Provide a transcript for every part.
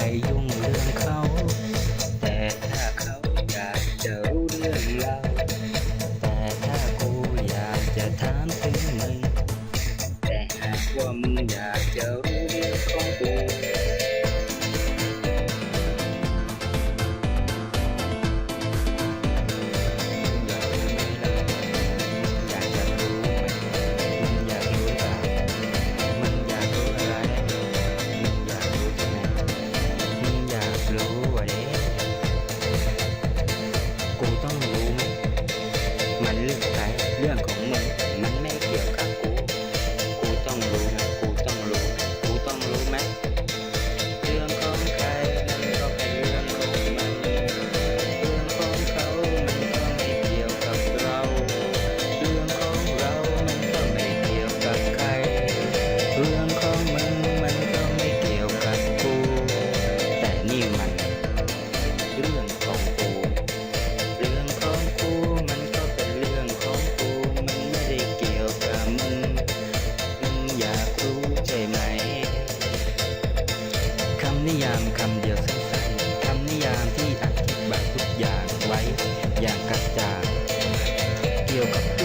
哎呦 คำนิยามคำเดียวสั้นๆคำนิยามที่อธิบายทุกอย่างไว้อย่างกระจ่างเกี่ยวกับ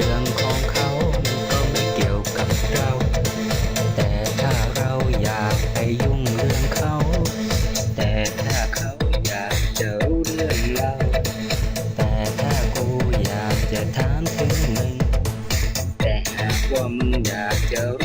รื่องของเขาก็ไม่เกี่ยวกับเรา แต่ถ้าเราอยากไปยุ่งเรื่องเขา แต่ถ้าเขาอยากจะเรื่องเรา แต่ถ้ากูอยากจะถามถึงมึง แต่หาว่ามึงอยากจะ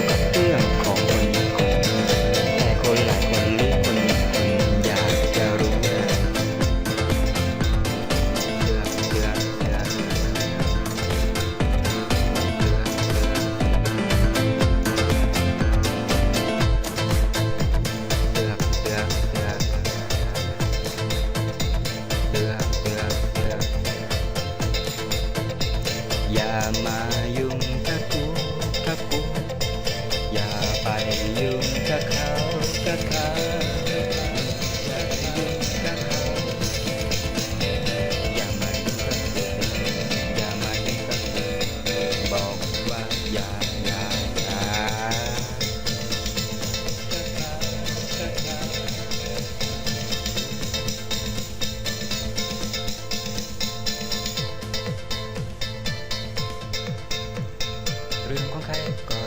Thank you. ยุ่งกับเขากับเขาอย่าไปยุ่งกับเขาอย่ามายุ่งกับกูอย่ามายุ่งกับกูบอกว่าอย่าอย่าอย่ากับเขากับเขาเรื่องของใครก็